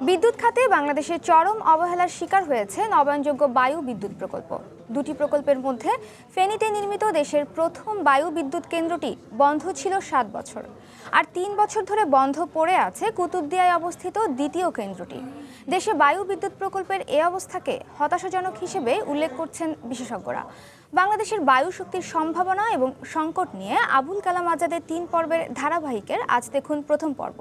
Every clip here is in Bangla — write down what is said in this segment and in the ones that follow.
বিদ্যুৎ খাতে বাংলাদেশের চরম অবহেলার শিকার হয়েছে নবায়নযোগ্য বায়ু বিদ্যুৎ প্রকল্প। দুটি প্রকল্পের মধ্যে ফেনীতে নির্মিত দেশের প্রথম বায়ু বিদ্যুৎ কেন্দ্রটি বন্ধ ছিল সাত বছর। আর তিন বছর ধরে বন্ধ পড়ে আছে কুতুবদিয়ায় অবস্থিত দ্বিতীয় কেন্দ্রটি। দেশে বায়ু বিদ্যুৎ প্রকল্পের এ অবস্থাকে হতাশাজনক হিসেবে উল্লেখ করছেন বিশেষজ্ঞরা। বাংলাদেশের বায়ু শক্তির সম্ভাবনা এবং সংকট নিয়ে আবুল কালাম আজাদের তিন পর্বের ধারাবাহিকের আজ দেখুন প্রথম পর্ব।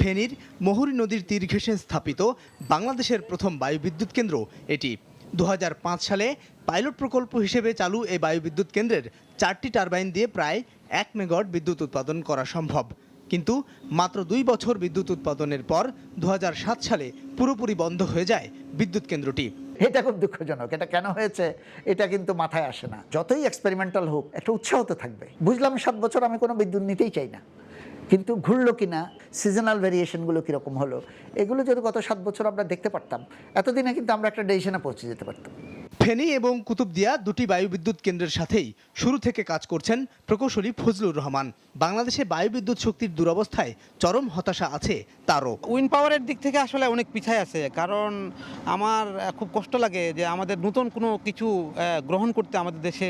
ফেনীর মহুরী নদীর তীর ঘেঁষে স্থাপিত বাংলাদেশের প্রথম বায়ুবিদ্যুৎ কেন্দ্র এটি। দু হাজার পাঁচ সালে পাইলট প্রকল্প হিসেবে চালু এই বায়ুবিদ্যুৎ কেন্দ্রের চারটি টারবাইন দিয়ে প্রায় এক মেগাওয়াট বিদ্যুৎ উৎপাদন করা সম্ভব। কিন্তু মাত্র দুই বছর বিদ্যুৎ উৎপাদনের পর দু হাজার সাত সালে পুরোপুরি বন্ধ হয়ে যায় বিদ্যুৎ কেন্দ্রটি। এটা খুব দুঃখজনক। এটা কেন হয়েছে? এটা কিন্তু মাথায় আসে না। যতই এক্সপেরিমেন্টাল হোক, একটা উৎসাহ তো থাকবে। বুঝলাম সাত বছর আমি কোনো বিদ্যুৎ নিতেই চাই না। কিন্তু ঘুরলো কি না সিজনাল ভেরিয়েশনগুলো কীরকম হলো, এগুলো যদি গত সাত বছর আমরা দেখতে পারতাম, এতদিনে কিন্তু আমরা একটা ডিসিশনে পৌঁছে যেতে পারতাম। ফেনী এবং কুতুবদিয়া দুটি বায়ুবিদ্যুৎ কেন্দ্রের সাথেই শুরু থেকে কাজ করছেন প্রকৌশলী ফজলুর রহমান। বাংলাদেশে বায়ুবিদ্যুৎ শক্তির দুরবস্থায় চরম হতাশা আছে তারও। উইন্ড পাওয়ারের দিক থেকে আসলে অনেক পিছায় আছে কারণ আমার খুব কষ্ট লাগে যে আমাদের নতুন কোনো কিছু গ্রহণ করতে আমাদের দেশে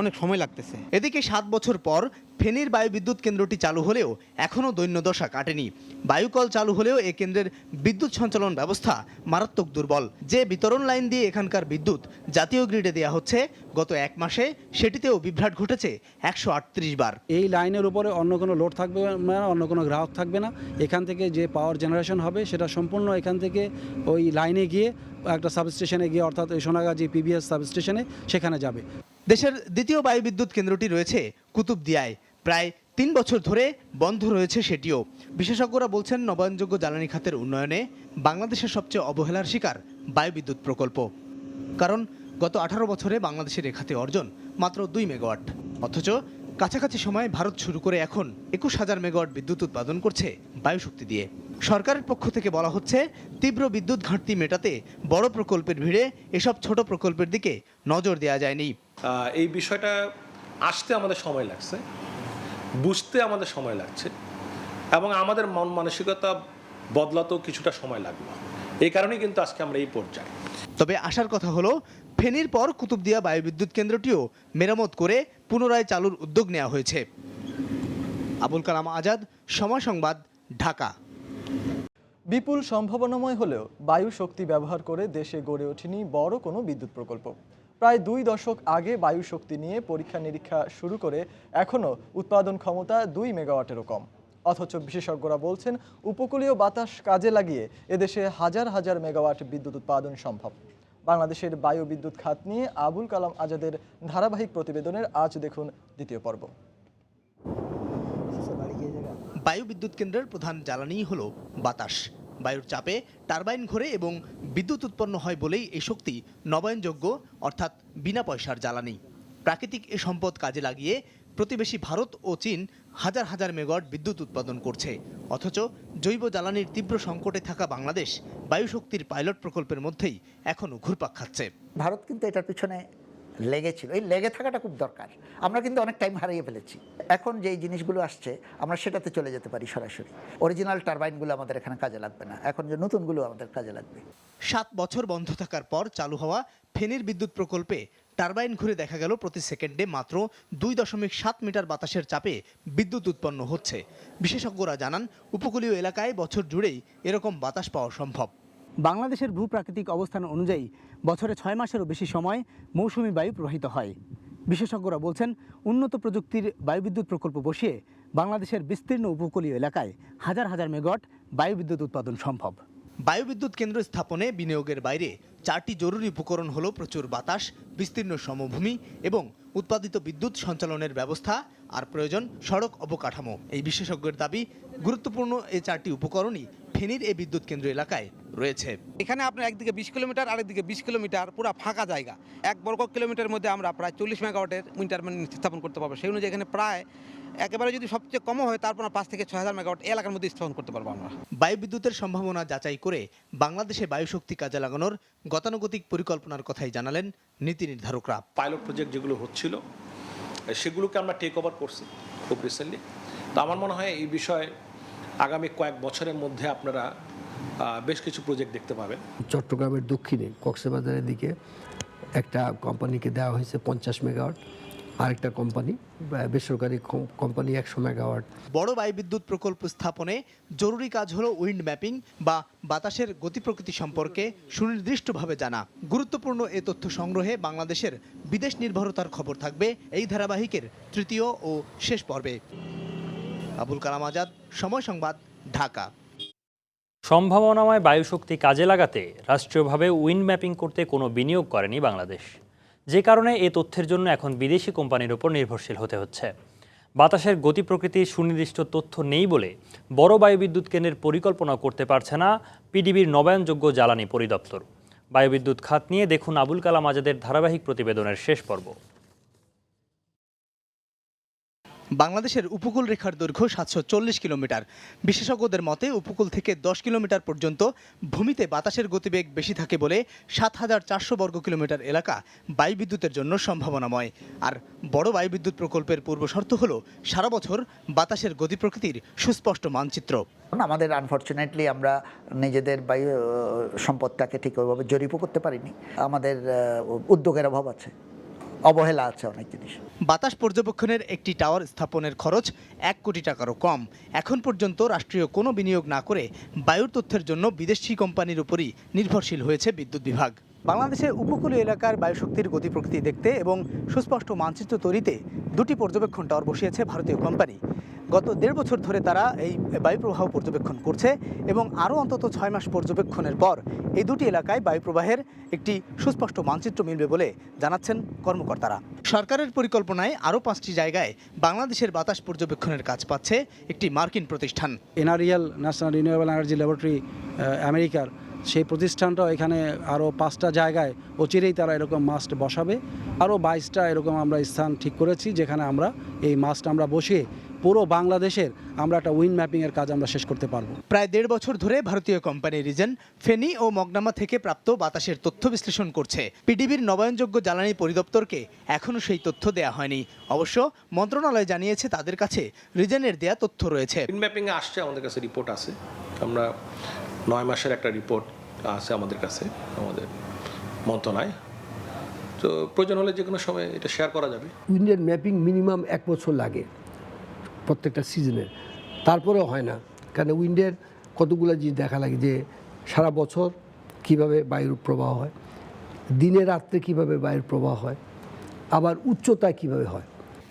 অনেক সময় লাগতেছে। এদিকে সাত বছর পর ফেনীর বায়ুবিদ্যুৎ কেন্দ্রটি চালু হলেও এখনও দৈন্যদশা কাটেনি। বায়ুকল চালু হলেও এ কেন্দ্রের বিদ্যুৎ সঞ্চালন ব্যবস্থা মারাত্মক দুর্বল। যে বিতরণ লাইন দিয়ে এখানকার বিদ্যুৎ জাতীয় গ্রিডে দেওয়া হচ্ছে গত এক মাসে সেটিতেও বিভ্রাট ঘটেছে একশো আটত্রিশ বার। এই লাইনের উপরে অন্য কোনো লোড থাকবে না অন্য কোনো গ্রাহক থাকবে না। এখান থেকে যে পাওয়ার জেনারেশন হবে সেটা সম্পূর্ণ এখান থেকে ওই লাইনে গিয়ে একটা সাবস্টেশনে গিয়ে অর্থাৎ ওই সোনাগাজী পিবিএস সাবস্টেশনে সেখানে যাবে। দেশের দ্বিতীয় বায়ুবিদ্যুৎ কেন্দ্রটি রয়েছে কুতুবদিয়ায়। প্রায় তিন বছর ধরে বন্ধ রয়েছে সেটিও। বিশেষজ্ঞরা বলছেন নবায়নযোগ্য জ্বালানি খাতের উন্নয়নে বাংলাদেশের সবচেয়ে অবহেলার শিকার বায়ুবিদ্যুৎ প্রকল্প। কারণ গত আঠারো বছরে বাংলাদেশের রেখাতে অর্জন মাত্র দুই মেগাওয়াট। অথচ কাছাকাছি সময়ে ভারত শুরু করে এখন একুশ হাজার মেগাওয়াট বিদ্যুৎ উৎপাদন করছে বায়ুশক্তি দিয়ে। সরকারের পক্ষ থেকে বলা হচ্ছে তীব্র বিদ্যুৎ ঘাটতি মেটাতে বড় প্রকল্পের ভিড়ে এসব ছোট প্রকল্পের দিকে নজর দেওয়া যায়নি। এই বিষয়টা আসতে আমাদের সময় লাগছে বুঝতে আমাদের সময় লাগছে এবং আমাদের মন মানসিকতা বদলাতেও কিছুটা সময় লাগবে এই কারণেই কিন্তু আজকে আমরা এই পর্যায়ে। তবে আসার কথা হলো ফেনীর পর কুতুবদিয়া বায়ুবিদ্যুৎ কেন্দ্রটিও মেরামত করে পুনরায় চালুর উদ্যোগ নেওয়া হয়েছে। আবুল কালাম আজাদ, সময় সংবাদ, ঢাকা। বিপুল সম্ভাবনাময় হলেও বায়ু শক্তি ব্যবহার করে দেশে গড়ে ওঠেনি বড় কোনো বিদ্যুৎ প্রকল্প। প্রায় দুই দশক আগে বায়ু শক্তি নিয়ে পরীক্ষা নিরীক্ষা শুরু করে এখনও উৎপাদন ক্ষমতা দুই মেগাওয়াটেরও কম। অথচ বিশেষজ্ঞরা বলছেন, উপকূলীয় বাতাস কাজে লাগিয়ে এদেশে হাজার হাজার মেগাওয়াট বিদ্যুৎ উৎপাদন সম্ভব। বাংলাদেশের বায়ু বিদ্যুৎ খাত নিয়ে আবুল কালাম আজাদের ধারাবাহিক প্রতিবেদনের আজ দেখুন দ্বিতীয় পর্ব। বায়ু বিদ্যুৎ কেন্দ্রের প্রধান জ্বালানি হলো বাতাস। বায়ুর চাপে টারবাইন ঘোরে এবং বিদ্যুৎ উৎপন্ন হয় বলেই এই শক্তি নবায়নযোগ্য, অর্থাৎ বিনা পয়সার জ্বালানি। প্রাকৃতিক এ সম্পদ কাজে লাগিয়ে প্রতিবেশী ভারত ও চীন হাজার হাজার মেগাওয়াট বিদ্যুৎ উৎপাদন করছে। অথচ জৈব জ্বালানির তীব্র সংকটে থাকা বাংলাদেশ বায়ুশক্তির পাইলট প্রকল্পের মধ্যেই এখনও ঘুরপাক খাচ্ছে। ভারত কিন্তু এটার পিছনে লেগেছিল। এই লেগে থাকাটা খুব দরকার। আমরা কিন্তু অনেক টাইম হারিয়ে ফেলেছি। এখন যেই জিনিসগুলো আসছে আমরা সেটাতে চলে যেতে পারি সরাসরি। অরিজিনাল টারবাইনগুলো আমাদের এখানে কাজে লাগবে না। এখন যে নতুনগুলো আমাদের কাজে লাগবে। সাত বছর বন্ধ থাকার পর চালু হওয়া ফেনীর বিদ্যুৎ প্রকল্পে টারবাইন ঘুরে দেখা গেল প্রতি সেকেন্ডে মাত্র দুই দশমিক সাত মিটার বাতাসের চাপে বিদ্যুৎ উৎপন্ন হচ্ছে। বিশেষজ্ঞরা জানান, উপকূলীয় এলাকায় বছর জুড়েই এরকম বাতাস পাওয়া সম্ভব। বাংলাদেশের ভূপ্রাকৃতিক অবস্থান অনুযায়ী বছরে ছয় মাসেরও বেশি সময় মৌসুমি বায়ু প্রবাহিত হয়। বিশেষজ্ঞরা বলছেন, উন্নত প্রযুক্তির বায়ুবিদ্যুৎ প্রকল্প বসিয়ে বাংলাদেশের বিস্তীর্ণ উপকূলীয় এলাকায় হাজার হাজার মেগাওয়াট বায়ুবিদ্যুৎ উৎপাদন সম্ভব। বায়ুবিদ্যুৎ কেন্দ্র স্থাপনে বিনিয়োগের বাইরে চারটি জরুরি উপকরণ হলো প্রচুর বাতাস, বিস্তীর্ণ সমভূমি এবং উৎপাদিত বিদ্যুৎ সঞ্চালনের ব্যবস্থা আর প্রয়োজন সড়ক অবকাঠামো। এই বিশেষজ্ঞের দাবি, গুরুত্বপূর্ণ এই চারটি উপকরণই ফেনীর এই বিদ্যুৎ কেন্দ্র এলাকায় রয়েছে। এখানে আপনার একদিকে বিশ কিলোমিটার আরেকদিকে বিশ কিলোমিটার পুরো ফাঁকা জায়গা। এক বর্গ কিলোমিটারের মধ্যে আমরা প্রায় চল্লিশ মেগাওয়াটের উইন্টারম্যান স্থাপন করতে পারব। সেই অনুযায়ী এখানে প্রায় একেবারে যদি সবচেয়ে কমও হয় তারপর পাঁচ থেকে ছয় হাজার মেগাওয়াট এই এলাকার মধ্যে স্থাপন করতে পারব আমরা। বায়ু বিদ্যুতের সম্ভাবনা যাচাই করে বাংলাদেশে বায়ুশক্তি কাজে লাগানোর গতানুগতিক পরিকল্পনার কথাই জানালেন নীতি নির্ধারকরা। পাইলট প্রজেক্ট যেগুলো হচ্ছিল সেগুলোকে আমরা টেক ওভার করছি খুব রিসেন্টলি তো আমার মনে হয় এই বিষয়ে আগামী কয়েক বছরের মধ্যে আপনারা বেশ কিছু প্রজেক্ট দেখতে পাবেন। চট্টগ্রামের দক্ষিণে কক্সবাজারের দিকে একটা কোম্পানিকে দেওয়া হয়েছে পঞ্চাশ মেগাওয়াট আরেকটা কোম্পানি বেসরকারি কম- কোম্পানি একশো মেগাওয়াট বড় বায়ু বিদ্যুৎ প্রকল্প স্থাপনে জরুরি কাজ হলো উইন্ড ম্যাপিং বা বাতাসের গতি প্রকৃতি সম্পর্কে সুনির্দিষ্টভাবে জানা। গুরুত্বপূর্ণ এ তথ্য সংগ্রহে বাংলাদেশের বিদেশ নির্ভরতার খবর থাকবে এই ধারাবাহিকের তৃতীয় ও শেষ পর্বে। আবুল কালাম আজাদ সময় সংবাদ ঢাকা। সম্ভাবনাময় বায়ুশক্তি কাজে লাগাতে রাষ্ট্রীয়ভাবে উইন্ড ম্যাপিং করতে কোনো বিনিয়োগ করেনি বাংলাদেশ। যে কারণে এ তথ্যের জন্য এখন বিদেশি কোম্পানির ওপর নির্ভরশীল হতে হচ্ছে। বাতাসের গতি প্রকৃতির সুনির্দিষ্ট তথ্য নেই বলে বড় বায়ুবিদ্যুৎ কেন্দ্রের পরিকল্পনা করতে পারছে না পিডিবির নবায়নযোগ্য জ্বালানি পরিদপ্তর। বায়ুবিদ্যুৎ খাত নিয়ে দেখুন আবুল কালাম আজাদের ধারাবাহিক প্রতিবেদনের শেষ পর্ব। বাংলাদেশের উপকূল রেখার দৈর্ঘ্য সাতশো চল্লিশ কিলোমিটার। বিশেষজ্ঞদের মতে উপকূল থেকে দশ কিলোমিটার পর্যন্ত ভূমিতে বাতাসের গতিবেগ বেশি থাকে বলে সাত হাজার চারশো বর্গ কিলোমিটার এলাকা বায়ুবিদ্যুতের জন্য সম্ভাবনাময়। আর বড় বায়ুবিদ্যুৎ প্রকল্পের পূর্ব শর্ত হল সারা বছর বাতাসের গতি প্রকৃতির সুস্পষ্ট মানচিত্র। আমাদের আনফর্চুনেটলি আমরা নিজেদের বায়ু সম্পদটাকে ঠিক ওইভাবে জরিপও করতে পারিনি। আমাদের উদ্যোগের অভাব আছে। অবহেলা আছে অনেক জিনিস। বাতাস পর্যবেক্ষণের একটি টাওয়ার স্থাপনের খরচ এক কোটি টাকারও কম। এখন পর্যন্ত রাষ্ট্রীয় কোনো বিনিয়োগ না করে বায়ুর তথ্যের জন্য বিদেশি কোম্পানির উপরই নির্ভরশীল হয়েছে বিদ্যুৎ বিভাগ। বাংলাদেশের উপকূলীয় এলাকার বায়ুশক্তির গতি প্রকৃতি দেখতে এবং সুস্পষ্ট মানচিত্র তৈরিতে দুটি পর্যবেক্ষণ টাওয়ার বসিয়েছে ভারতীয় কোম্পানি। গত দেড় বছর ধরে তারা এই বায়ুপ্রবাহ পর্যবেক্ষণ করছে এবং আরও অন্তত ছয় মাস পর্যবেক্ষণের পর এই দুটি এলাকায় বায়ুপ্রবাহের একটি সুস্পষ্ট মানচিত্র মিলবে বলে জানাচ্ছেন কর্মকর্তারা। সরকারের পরিকল্পনায় আরও পাঁচটি জায়গায় বাংলাদেশের বাতাস পর্যবেক্ষণের কাজ পাচ্ছে একটি মার্কিন প্রতিষ্ঠান। NREL, national renewable energy laboratory আমেরিকার। সেই প্রতিষ্ঠানটাও এখানে আরও পাঁচটা জায়গায় অচিরেই তারা এরকম মাস্ট বসাবে। আরও বাইশটা এরকম আমরা স্থান ঠিক করেছি যেখানে আমরা এই মাস্ট আমরা বসিয়ে পুরো বাংলাদেশের আমরা একটা উইন ম্যাপিংয়ের কাজ আমরা শেষ করতে পারব। প্রায় দেড় বছর ধরে ভারতীয় কোম্পানি রিজেন ফেনী ও মগনামা থেকে প্রাপ্ত বাতাসের তথ্য বিশ্লেষণ করছে। পিডিবির নবায়নযোগ্য জ্বালানি পরিদপ্তরকে এখনও সেই তথ্য দেয়া হয়নি। অবশ্য মন্ত্রণালয় জানিয়েছে তাদের কাছে রিজেনের দেয়া তথ্য রয়েছে। ইন ম্যাপিংয়ে আসছে আমাদের কাছে রিপোর্ট আছে। আমরা নয় মাসের একটা রিপোর্ট আছে আমাদের কাছে আমাদের মন্ত্রণালয়। তো প্রয়োজন হলে যে কোনো সময় এটা শেয়ার করা যাবে। উইন্ডের ম্যাপিং মিনিমাম এক বছর লাগে। প্রত্যেকটা সিজনের তারপরেও হয় না। কারণ উইন্ডের কতগুলো জিনিস দেখা লাগে যে, সারা বছর কীভাবে বায়ুর প্রবাহ হয়, দিনে রাত্রে কীভাবে বায়ুর প্রবাহ হয়, আবার উচ্চতায় কীভাবে হয়।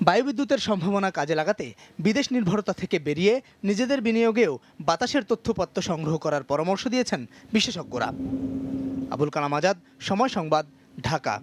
বায়ুবিদ্যুতের সম্ভাবনা কাজে লাগাতে বিদেশ নির্ভরতা থেকে বেরিয়ে নিজেদের বিনিয়োগেও বাতাসের তথ্যপত্র সংগ্রহ করার পরামর্শ দিয়েছেন বিশেষজ্ঞরা। আবুল কালাম আজাদ, সময় সংবাদ, ঢাকা।